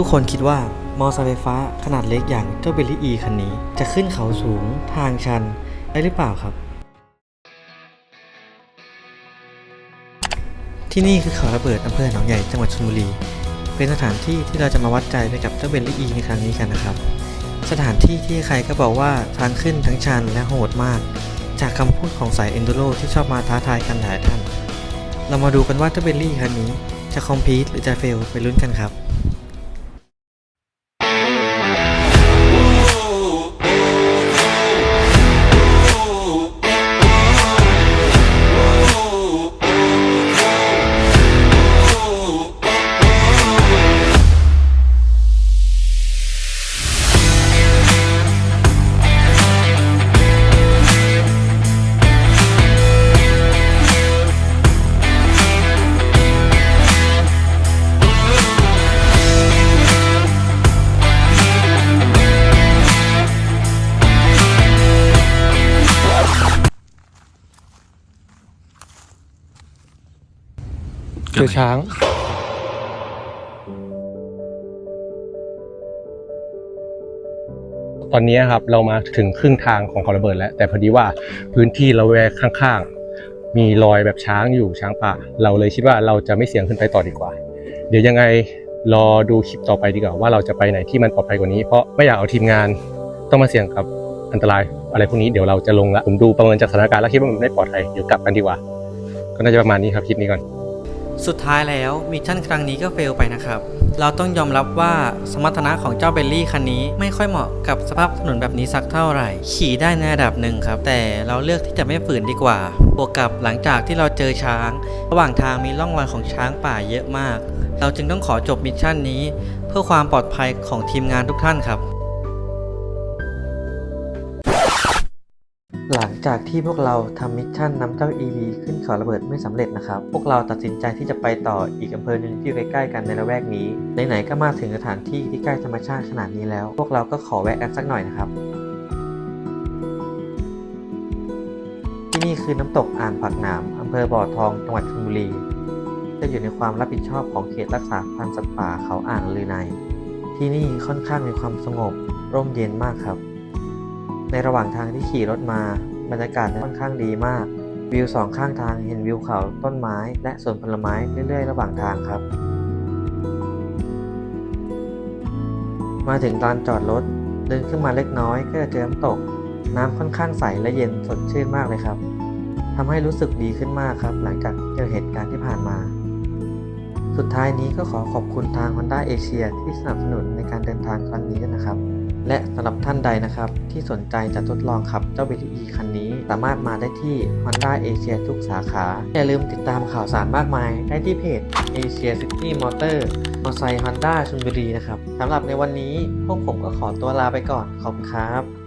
ทุกคนคิดว่ามอเตอร์ไซค์ไฟฟ้าขนาดเล็กอย่างเจ้าเบลลี่อีคันนี้ จะขึ้นเขาสูงทางชันได้หรือเปล่าครับ ที่นี่คือเขาระเบิดอำเภอหนองใหญ่จังหวัดชลบุรี เป็นสถานที่ที่เราจะมาวัดใจไปกับเจ้าเบลลี่อีในครั้งนี้กันนะครับ สถานที่ที่ใครก็บอกว่าทางขึ้นทั้งชันและโหดมาก จากคำพูดของสายเอนดูโรที่ชอบมาท้าทายกันหลายท่าน เรามาดูกันว่าเจ้าเบลลี่คันนี้จะคอมพีทหรือจะเฟลไปลุ้นกันครับ เจอช้าง ตอนนี้ครับเรามาถึงครึ่งทางของเขาระเบิดแล้ว แต่พอดีว่าพื้นที่เราแวกข้างๆ มีรอยแบบช้างอยู่ช้างป่า เราเลยคิดว่าเราจะไม่เสี่ยงขึ้นไปต่อดีกว่า เดี๋ยวยังไงรอดูคลิปต่อไปดีกว่าว่าเราจะไปไหนที่มันปลอดภัยกว่านี้เพราะไม่อยากเอาทีมงานต้องมาเสี่ยงกับอันตรายอะไรพวกนี้เดี๋ยวเราจะลงละผมดูประเมินจากสถานการณ์แล้วคิดว่ามันไม่ปลอดภัยเดี๋ยวกลับกันดีกว่า ก็น่าจะประมาณนี้ครับคลิปนี้ก่อน สุดท้ายแล้วมิชชั่นครั้งนี้ก็เฟลไปนะครับ เราต้องยอมรับว่าสมรรถนะของเจ้าเบลลี่คันนี้ไม่ค่อยเหมาะกับสภาพถนนแบบนี้สักเท่าไหร่ ขี่ได้ในระดับหนึ่งครับ แต่เราเลือกที่จะไม่ฝืนดีกว่า บวกกับหลังจากที่เราเจอช้าง ระหว่างทางมีร่องรอยของช้างป่าเยอะมาก เราจึงต้องขอจบมิชชั่นนี้ เพื่อความปลอดภัยของทีมงานทุกท่านครับ หลังจากที่พวกเราทำมิชชั่นนำเจ้า EV ขึ้นเขาระเบิดไม่สำเร็จนะครับ พวกเราตัดสินใจที่จะไปต่ออีกอำเภอหนึ่งที่ใกล้ๆกันในละแวกนี้ ไหนๆก็มาถึงสถานที่ที่ใกล้ธรรมชาติขนาดนี้แล้ว พวกเราก็ขอแวะกันสักหน่อยนะครับ ที่นี่คือน้ำตกอ่างผักหนามอำเภอบ่อทองจังหวัดชลบุรี จะอยู่ในความรับผิดชอบของเขตรักษาพันธุ์สัตว์ป่าเขาอ่างลือใน ที่นี่ค่อนข้างมีความสงบร่มเย็นมากครับ ในระหว่างทางที่ขี่รถมาบรรยากาศค่อนข้างดีมาก วิวสองข้างทางเห็นวิวเขาต้นไม้ และสวนผลไม้เรื่อยๆ ระหว่างทางครับ มาถึงลานจอดรถเดินขึ้นมาเล็กน้อยก็จะเจอน้ำตก น้ำค่อนข้างใสและเย็นสดชื่นมากเลยครับทำให้รู้สึกดีขึ้นมากครับ หลังจากเจอเหตุการณ์ที่ผ่านมา สุดท้ายนี้ก็ขอขอบคุณทาง Honda Asia ที่สนับสนุนในการเดินทางครั้งนี้นะครับ และสำหรับท่านใดนะครับ ที่สนใจจะทดลองขับเจ้า BTE คันนี้ สามารถมาได้ที่ Honda Asia ทุกสาขา อย่าลืมติดตามข่าวสารมากมายได้ที่เพจ Asia City Motor มอไซค์ Honda ชลบุรีนะครับสำหรับในวันนี้พวกผมก็ขอตัวลาไปก่อน ขอบคุณครับ